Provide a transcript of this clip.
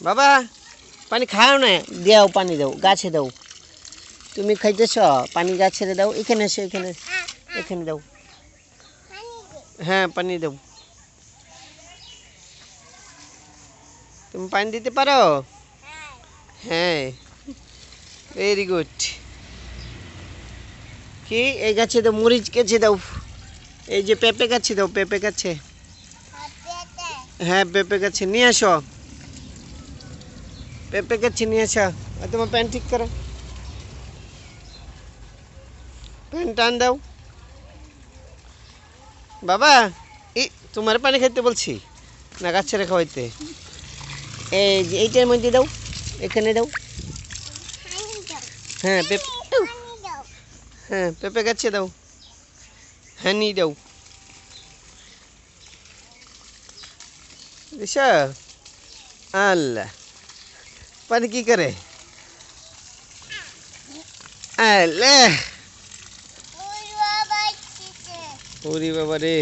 বাবা, পানি খাও না। দাও পানি দাও, গাছে দাও। তুমি খাইতেছ, পানি গাছে দাও, এখানে এসো, এখানে এখানে দাও। হ্যাঁ পানি দাও। তুমি পানি দিতে পারো? হ্যাঁ। ভেরি গুড কি? এই গাছে দাও, মরিচ গাছে দাও। এই যে পেঁপে গাছে দাও, পেঁপে গাছে। হ্যাঁ পেঁপে গাছে। নিয়ে আসো। পেঁপে গাছে নিয়ে আসো আর তোমার প্যান্ট ঠিক করো। প্যান্ট টান দাও। বাবা, ই, তোমার পানি খাইতে বলছি, না গাছের খাওয়াইতে। এই যে এইটার মধ্যে দাও, এখানে দাও। হ্যাঁ পেঁপে হ্যাঁ পেঁপে গাছে দাও। হ্যাঁ নিয়ে দাও। দিশা, আল্লাহ। পানি কি করে আল্লাহ ওরে বাবা রে